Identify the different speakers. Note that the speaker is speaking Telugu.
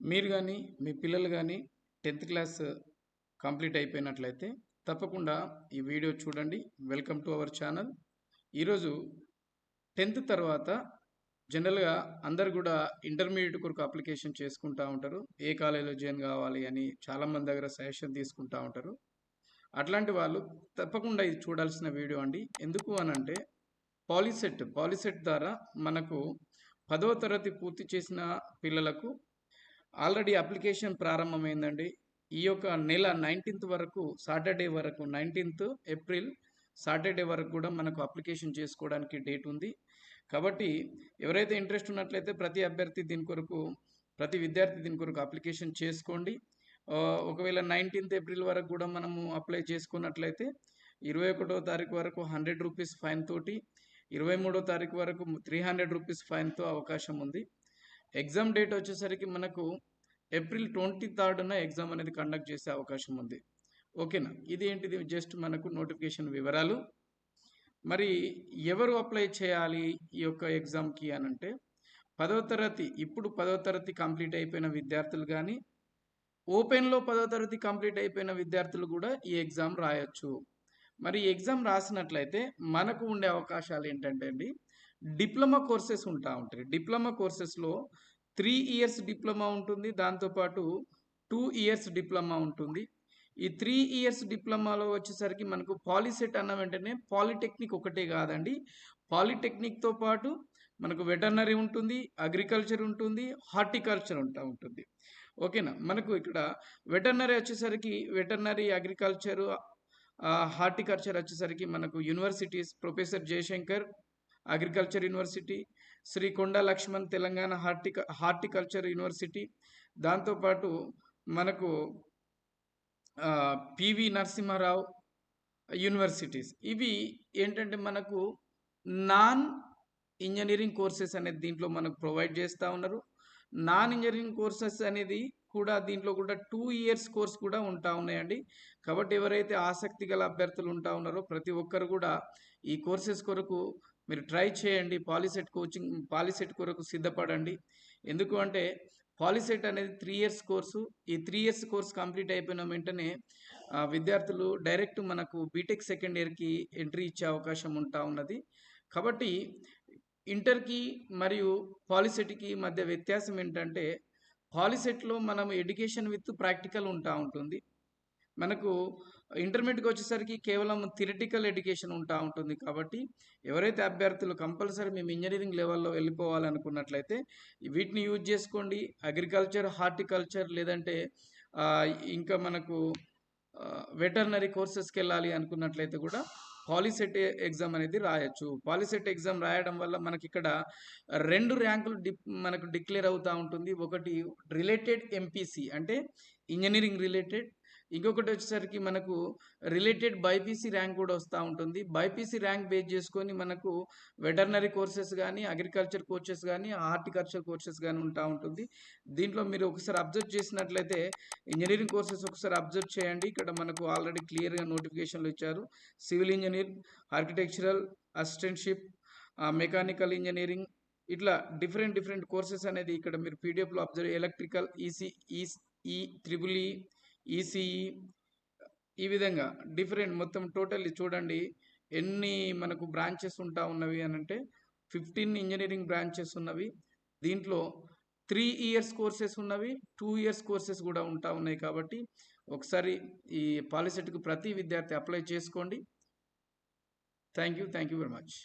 Speaker 1: మీరు కానీ మీ పిల్లలు కానీ టెన్త్ క్లాస్ కంప్లీట్ అయిపోయినట్లయితే తప్పకుండా ఈ వీడియో చూడండి. Welcome to our channel. ఈరోజు టెన్త్ తర్వాత జనరల్గా అందరు కూడా ఇంటర్మీడియట్ కొరకు అప్లికేషన్ చేసుకుంటూ ఉంటారు. ఏ కాలేజీలో జాయిన్ కావాలి అని చాలామంది దగ్గర సజెషన్ తీసుకుంటూ ఉంటారు. అట్లాంటి వాళ్ళు తప్పకుండా ఇది చూడాల్సిన వీడియో అండి. ఎందుకు అని అంటే పాలిసెట్ పాలిసెట్ ద్వారా మనకు పదవ తరగతి పూర్తి చేసిన పిల్లలకు ఆల్రెడీ అప్లికేషన్ ప్రారంభమైందండి. ఈ యొక్క నెల నైన్టీన్త్ వరకు సాటర్డే వరకు నైన్టీన్త్ ఏప్రిల్ సాటర్డే వరకు కూడా మనకు అప్లికేషన్ చేసుకోవడానికి డేట్ ఉంది. కాబట్టి ఎవరైతే ఇంట్రెస్ట్ ఉన్నట్లయితే ప్రతి అభ్యర్థి దీని కొరకు ప్రతి విద్యార్థి దీని కొరకు అప్లికేషన్ చేసుకోండి. ఒకవేళ నైన్టీన్త్ ఏప్రిల్ వరకు కూడా మనము అప్లై చేసుకున్నట్లయితే ఇరవై ఒకటో తారీఖు వరకు హండ్రెడ్ రూపీస్ ఫైన్ తోటి ఇరవై మూడో తారీఖు వరకు త్రీ హండ్రెడ్ రూపీస్ ఫైన్తో అవకాశం ఉంది. ఎగ్జామ్ డేట్ వచ్చేసరికి మనకు ఏప్రిల్ ట్వంటీ థర్డ్న ఎగ్జామ్ అనేది కండక్ట్ చేసే అవకాశం ఉంది. ఓకేనా? ఇది ఏంటిది? జస్ట్ మనకు నోటిఫికేషన్ వివరాలు. మరి ఎవరు అప్లై చేయాలి ఈ యొక్క ఎగ్జామ్కి అని అంటే పదవ తరగతి ఇప్పుడు పదవ తరగతి కంప్లీట్ అయిపోయిన విద్యార్థులు కానీ ఓపెన్లో పదవ తరగతి కంప్లీట్ అయిపోయిన విద్యార్థులు కూడా ఈ ఎగ్జామ్ రాయొచ్చు. మరి ఎగ్జామ్ రాసినట్లయితే మనకు ఉండే అవకాశాలు ఏంటంటే అండి డిప్లొమా కోర్సెస్ ఉంటా ఉంటాయి. డిప్లొమా కోర్సెస్లో త్రీ ఇయర్స్ డిప్లొమా ఉంటుంది. దాంతోపాటు టూ ఇయర్స్ డిప్లొమా ఉంటుంది. ఈ త్రీ ఇయర్స్ డిప్లొమాలో వచ్చేసరికి మనకు పాలిసెట్ అన్న వెంటనే పాలిటెక్నిక్ ఒకటే కాదండి. పాలిటెక్నిక్తో పాటు మనకు వెటర్నరీ ఉంటుంది అగ్రికల్చర్ ఉంటుంది హార్టికల్చర్ ఉంటా ఉంటుంది. ఓకేనా? మనకు ఇక్కడ వెటర్నరీ వచ్చేసరికి వెటర్నరీ అగ్రికల్చరు హార్టికల్చర్ వచ్చేసరికి మనకు universities professor Jayashankar agriculture university Shri Konda Laxman Telangana హార్టిక horticulture university. దాంతోపాటు మనకు పివి నరసింహారావు యూనివర్సిటీస్. ఇవి ఏంటంటే మనకు నాన్ ఇంజనీరింగ్ కోర్సెస్ అనేది దీంట్లో మనకు ప్రొవైడ్ చేస్తూ ఉన్నారు. నాన్ ఇంజనీరింగ్ కోర్సెస్ అనేది కూడా దీంట్లో కూడా టూ ఇయర్స్ కోర్స్ కూడా ఉంటా ఉన్నాయండి. కాబట్టి ఎవరైతే ఆసక్తి గల అభ్యర్థులు ఉంటా ఉన్నారో ప్రతి ఒక్కరు కూడా ఈ కోర్సెస్ కొరకు మీరు ట్రై చేయండి. పాలిసెట్ కోచింగ్ పాలిసెట్ కొరకు సిద్ధపడండి. ఎందుకు అంటే పాలిసెట్ అనేది త్రీ ఇయర్స్ కోర్సు. ఈ త్రీ ఇయర్స్ కోర్స్ కంప్లీట్ అయిపోయిన వెంటనే విద్యార్థులు డైరెక్ట్ మనకు బీటెక్ సెకండ్ ఇయర్కి ఎంట్రీ ఇచ్చే అవకాశం ఉంటా ఉన్నది. కాబట్టి ఇంటర్కి మరియు పాలిసెట్కి మధ్య వ్యత్యాసం ఏంటంటే పాలిసెట్లో మనం ఎడ్యుకేషన్ విత్ ప్రాక్టికల్ ఉంటా ఉంటుంది. మనకు ఇంటర్మీడియట్కి వచ్చేసరికి కేవలం థిరటికల్ ఎడ్యుకేషన్ ఉంటా ఉంటుంది కాబట్టి ఎవరైతే అభ్యర్థులు కంపల్సరీ మేము ఇంజనీరింగ్ లెవెల్లో వెళ్ళిపోవాలనుకున్నట్లయితే వీటిని యూజ్ చేసుకోండి. అగ్రికల్చర్ హార్టికల్చర్ లేదంటే ఇంకా మనకు వెటర్నరీ కోర్సెస్కి వెళ్ళాలి అనుకున్నట్లయితే కూడా పాలిసెట్ ఎగ్జామ్ అనేది రాయొచ్చు. పాలిసెట్ ఎగ్జామ్ రాయడం వల్ల మనకి ఇక్కడ రెండు ర్యాంకులు డి మనకు డిక్లేర్ అవుతూ ఉంటుంది. ఒకటి రిలేటెడ్ ఎంపీసీ అంటే ఇంజనీరింగ్ రిలేటెడ్ ఇంకొకటి వచ్చేసరికి మనకు రిలేటెడ్ బైపీసీ ర్యాంక్ కూడా వస్తూ ఉంటుంది. బైపీసీ ర్యాంక్ బేస్ చేసుకొని మనకు వెటర్నరీ కోర్సెస్ కానీ అగ్రికల్చర్ కోర్సెస్ కానీ హార్టికల్చర్ కోర్సెస్ కానీ ఉంటా ఉంటుంది. దీంట్లో మీరు ఒకసారి అబ్జర్వ్ చేసినట్లయితే ఇంజనీరింగ్ కోర్సెస్ ఒకసారి అబ్జర్వ్ చేయండి. ఇక్కడ మనకు ఆల్రెడీ క్లియర్గా నోటిఫికేషన్లు ఇచ్చారు. Civil engineer architectural assistantship mechanical engineering ఇట్లా డిఫరెంట్ డిఫరెంట్ కోర్సెస్ అనేది ఇక్కడ మీరు పీడిఎఫ్లో అబ్జర్వ్ ఎలక్ట్రికల్ ఈసీ ఈ ఈ త్రిబుల్ ఈ ఈసీఈ ఈ విధంగా డిఫరెంట్ మొత్తం టోటల్లీ చూడండి ఎన్ని మనకు బ్రాంచెస్ ఉంటా ఉన్నవి అని అంటే ఫిఫ్టీన్ ఇంజనీరింగ్ బ్రాంచెస్ ఉన్నవి. దీంట్లో త్రీ ఇయర్స్ కోర్సెస్ ఉన్నవి టూ ఇయర్స్ కోర్సెస్ కూడా ఉంటా ఉన్నాయి కాబట్టి ఒకసారి ఈ పాలిసెట్కు ప్రతి విద్యార్థి అప్లై చేసుకోండి. Thank you thank you very much.